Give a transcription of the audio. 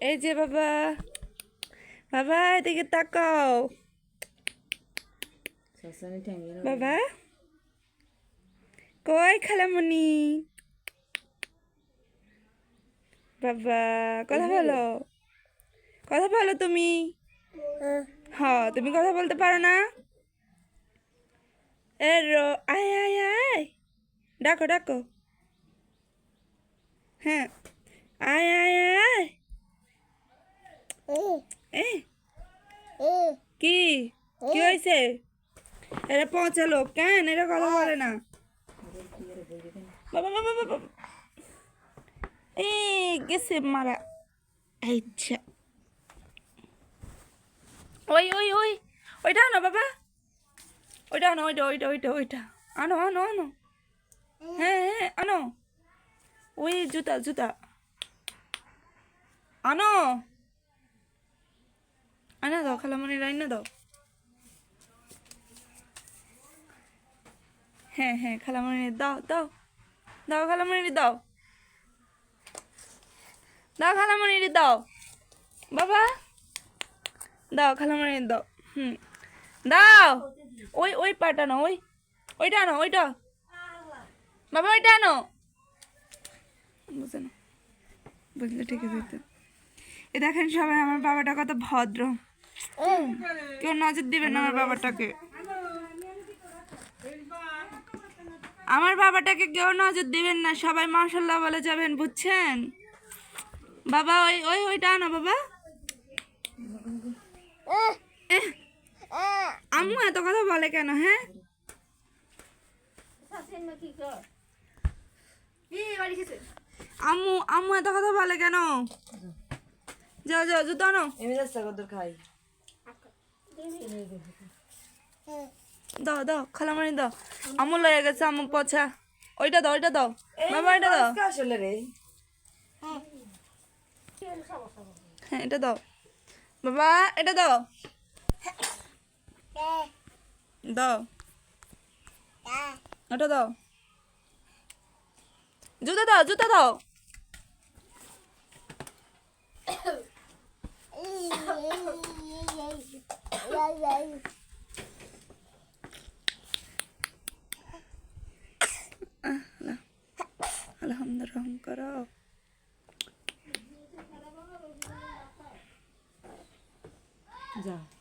এই যে বাবা বাবা, এদিকে তাকাও। বাবা, কই খালামনি? বাবা, কথা বলো। কথা বলো তুমি। হ তুমি কথা বলতে পারো না? এ রো আয় আয় আয়। ডাকো ডাকো। হ্যাঁ আয় আয় আয়। এ কি? কি হয়েছে? এরা পৌঁছালো। কেন এরা কথা বলে না? বাবা বাবা বাবা। এই গেছে মারা। আচ্ছা। ওই ওই ওই। ওইটা আনো, বাবা। ওইটা আনো, ওইটা ওইটা ওইটা ওইটা। আনো আনো আনো। হ্যাঁ হ্যাঁ আনো। ওই জুতা জুতা। আনো। আনা দাও খালামণি রান্না দাও। হ্যাঁ হ্যাঁ খালামণি দাও দাও। দাও খালামণি দাও। দাও খালামণি দাও। বাবা। দাও খালামণি দাও। হুম। দাও। ওই ওই পাটা না ওই। ওইটা আনো ওইটা। বাবা, ওইটা আনো বুঝে না। বুঝলে ঠিক আছে এ দেখেন সবাই, আমার বাবাটা কত ভদ্র। কেউ নজর দিবেন না আমার বাবাটাকে। আমার বাবাটাকে কেউ নজর দিবেন না, সবাই মাশাল্লাহ বলে যাবেন, বুঝছেন? বাবা, ওই ওই, ওইটা আনো বাবা এহ, আম্মু এত কথা বলে কেন হ্যাঁ? আম্মু আম্মু এত কথা বলে কেন? যাও যাও জুতো আনো। এমনি রাস্তা কত খাই। দাও দাও খালামানি দাও। আমু লয়ে গেছে আমু পছা ওইটা দাও ওইটা দাও। বাবা এটা দাও। আসলে রে। হ্যাঁ এটা দাও। বাবা এটা দাও। দাও। ওটা দাও। জুতা দাও জুতা দাও। আলহামদুলিল্লাহ যাও